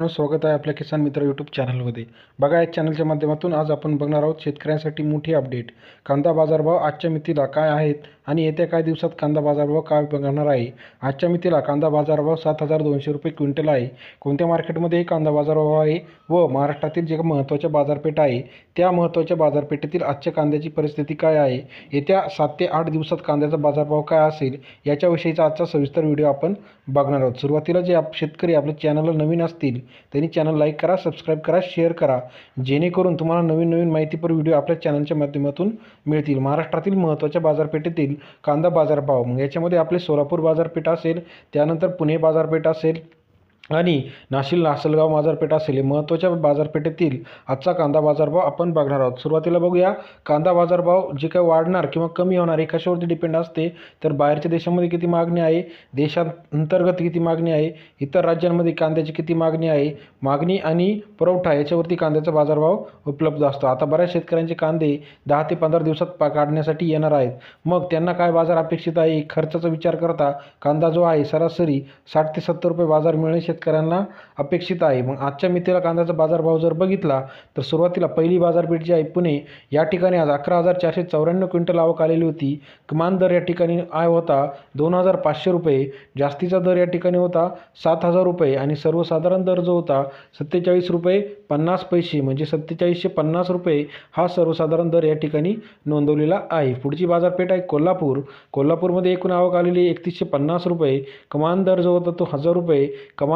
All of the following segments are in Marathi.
स्वागत आहे आपल्या किसान मित्र यूट्यूब चॅनलमध्ये बघा या चॅनलच्या माध्यमातून आज आपण बघणार आहोत शेतकऱ्यांसाठी मोठी अपडेट कांदा बाजारभाव आजच्या मितीला काय आहेत आणि येत्या काही दिवसात कांदा बाजारभाव काय बघणार आहे? आजच्या मितीला कांदा बाजारभाव सात हजार दोनशे रुपये क्विंटल आहे. कोणत्या मार्केटमध्ये कांदा बाजारभाव आहे व महाराष्ट्रातील जे महत्त्वाच्या बाजारपेठ आहे त्या महत्त्वाच्या बाजारपेठेतील आजच्या कांद्याची परिस्थिती काय आहे? येत्या सात ते आठ दिवसात कांद्याचा बाजारभाव काय असेल याच्याविषयीचा आजचा सविस्तर व्हिडिओ आपण बघणार आहोत. सुरुवातीला जे आप शेतकरी आपल्या चॅनलला नवीन असतील त्यांनी चॅनल लाईक करा सबस्क्राईब करा शेअर करा. जेणेकरून तुम्हाला नवीन नवीन माहितीपर व्हिडिओ आपल्या चॅनलच्या माध्यमातून मिळतील. महाराष्ट्रातील महत्त्वाच्या बाजारपेठेतील कांदा बाजारभाव मग याच्यामध्ये आपले सोलापूर बाजारपेठ असेल त्यानंतर पुणे बाजारपेठ असेल आणि नाशिक लासलगाव बाजारपेठ असेल हे महत्त्वाच्या बाजारपेठेतील आजचा कांदा बाजारभाव आपण बघणार आहोत. सुरुवातीला बघूया. कांदा बाजारभाव जे काय वाढणार किंवा कमी होणार हे कशावरती डिपेंड असते? तर बाहेरच्या देशामध्ये किती मागणी आहे? देशांतर्गत किती मागणी आहे? इतर राज्यांमध्ये कांद्याची किती मागणी आहे? मागणी आणि पुरवठा याच्यावरती कांद्याचा बाजारभाव उपलब्ध असतो. आता बऱ्याच शेतकऱ्यांचे कांदे दहा ते पंधरा दिवसात पा काढण्यासाठी येणार आहेत. मग त्यांना काय बाजार अपेक्षित आहे? खर्चाचा विचार करता कांदा जो आहे सरासरी साठ ते सत्तर रुपये बाजार मिळणे शेतकऱ्यांना अपेक्षित आहे. मग आजच्या मितीला कांद्याचा बाजारभाव जर बघितला तर सुरुवातीला पहिली बाजारपेठ जी आहे पुणे या ठिकाणी आज अकरा हजार चारशे चौऱ्याण्णव क्विंटल आवक आलेली होती. किमान दर या ठिकाणी आय होता दोन हजार पाचशे रुपये. जास्तीचा दर या ठिकाणी होता सात हजार रुपये आणि सर्वसाधारण दर जो होता सत्तेचाळीस रुपये पन्नास पैसे. म्हणजे सत्तेचाळीसशे पन्नास रुपये हा सर्वसाधारण दर या ठिकाणी नोंदवलेला आहे. पुढची बाजारपेठ आहे कोल्हापूर. कोल्हापूरमध्ये एकूण आवक आलेली एकतीसशे पन्नास रुपये. कमान दर जो होता तो हजार रुपये.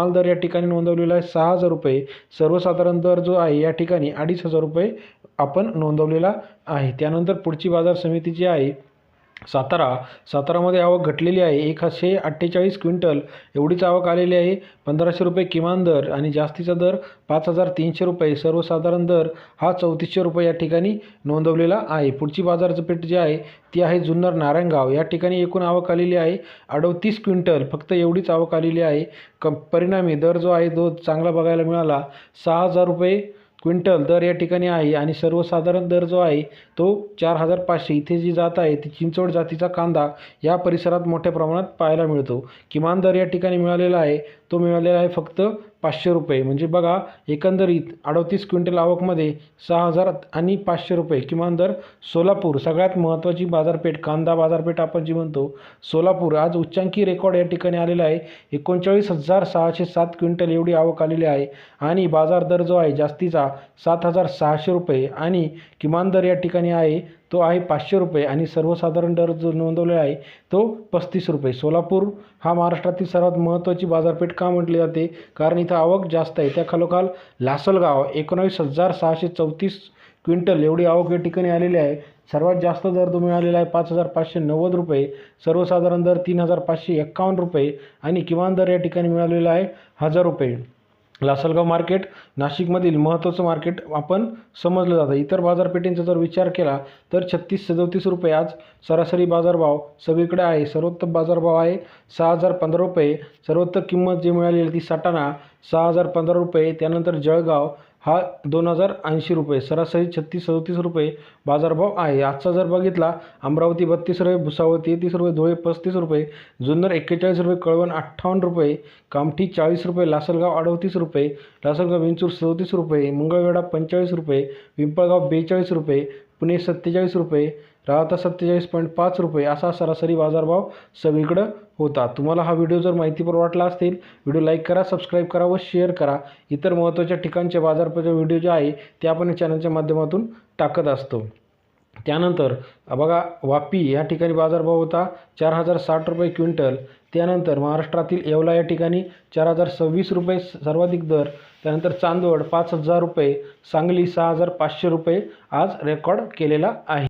कमाल दर या ठिकाणी नोंदवलेला आहे. सहा हजार रुपये सर्वसाधारण दर जो आहे या ठिकाणी अडीच हजार रुपये आपण नोंदवलेला आहे. त्यानंतर पुढची बाजार समिती जी आहे सातारा. सातारामध्ये आवक घटलेली आहे. एकशे अठ्ठेचाळीस क्विंटल एवढीच आवक आलेली आहे. पंधराशे रुपये किमान दर आणि जास्तीचा दर पाच हजार तीनशे रुपये. सर्वसाधारण दर हा चौतीसशे रुपये या ठिकाणी नोंदवलेला आहे. पुढची बाजारपेठ जी आहे ती आहे जुन्नर नारायणगाव. या ठिकाणी एकूण आवक आलेली आहे अडतीस क्विंटल. फक्त एवढीच आवक आलेली आहे. क परिणामी दर जो आहे तो चांगला बघायला मिळाला. सहा हजार रुपये क्विंटल दर या ठिकाणी आहे आणि सर्वसाधारण दर जो आहे तो चार हजार पाचशे इथे जी जात आहे ती चिंचवड जातीचा कांदा या परिसरात मोठ्या प्रमाणात पाहायला मिळतो. किमान दर या ठिकाणी मिळालेला आहे तो मिळालेला आहे फक्त पाचशे रुपये. म्हणजे बघा एकंदरीत अडतीस क्विंटल आवकमध्ये सहा हजार आणि पाचशे रुपये किमान दर सोलापूर. सगळ्यात महत्त्वाची बाजारपेठ कांदा बाजारपेठ आपण जी म्हणतो सोलापूर आज उच्चांकी रेकॉर्ड या ठिकाणी आलेला आहे. एकोणचाळीस हजार सहाशे सात क्विंटल एवढी आवक आलेली आहे आणि बाजार दर जो आहे जास्तीचा सात हजार सहाशे रुपये आणि किमान दर या ठिकाणी आहे तो आहे पाचशे रुपये आणि सर्वसाधारण दर जो नोंदवलेला आहे तो पस्तीस रुपये. सोलापूर हा महाराष्ट्रातील सर्वात महत्त्वाची बाजारपेठ का म्हटली जाते? कारण इथं आवक जास्त आहे. त्या खालोखाल लासलगाव एकोणावीस हजार सहाशे चौतीस क्विंटल एवढी आवक या ठिकाणी आलेली आहे. सर्वात जास्त दर तो मिळालेला आहे पाच हजार पाचशे नव्वद रुपये. सर्वसाधारण दर तीन हजार पाचशे एक्कावन्न रुपये आणि किमान दर या ठिकाणी मिळालेला आहे हजार रुपये. लासलगाव मार्केट नाशिकमधील महत्त्वाचं मार्केट आपण समजलं जातं. इतर बाजारपेठेंचा जर विचार केला तर छत्तीस सदोतीस रुपये आज सरासरी बाजारभाव सगळीकडे आहे. सर्वोत्तम बाजारभाव आहे सहा हजार पंधरा रुपये. सर्वोत्तम किंमत जी मिळालेली ती सटाणा सहा हजार पंधरा रुपये. त्यानंतर जळगाव हा दोन हजार ऐंशी रुपये. सरासरी छत्तीस सदतीस रुपये बाजारभाव आहे. आजचा जर बघितला अमरावती बत्तीस रुपये भुसावळ तेहतीस रुपये धुळे पस्तीस रुपये जुन्नर एक्केचाळीस रुपये कळवण अठ्ठावन्न रुपये कामठी चाळीस रुपये लासलगाव अडतीस रुपये लासलगाव विंचूर सदतीस रुपये मंगळवेढा पंचेचाळीस रुपये पिंपळगाव बेचाळीस रुपये पुणे सत्तेचाळीस रुपये राहता सत्तेचाळीस पॉईंट पाच रुपये असा सरासरी बाजारभाव सगळीकडं होता. तुम्हाला हा व्हिडिओ जर माहितीपर वाटला असेल व्हिडिओ लाईक करा सबस्क्राईब करा व शेअर करा. इतर महत्त्वाच्या ठिकाणचे बाजारपेठे व्हिडिओ जे आहे ते आपण चॅनलच्या माध्यमातून टाकत असतो. त्यानंतर बघा वापी या ठिकाणी बाजारभाव होता चार हजार साठ रुपये क्विंटल. त्यानंतर महाराष्ट्रातील येवला या ठिकाणी चार हजार सव्वीस रुपये सर्वाधिक दर. त्यानंतर चांदवड पाच हजार रुपये सांगली सहा हजार पाचशे रुपये आज रेकॉर्ड केलेला आहे.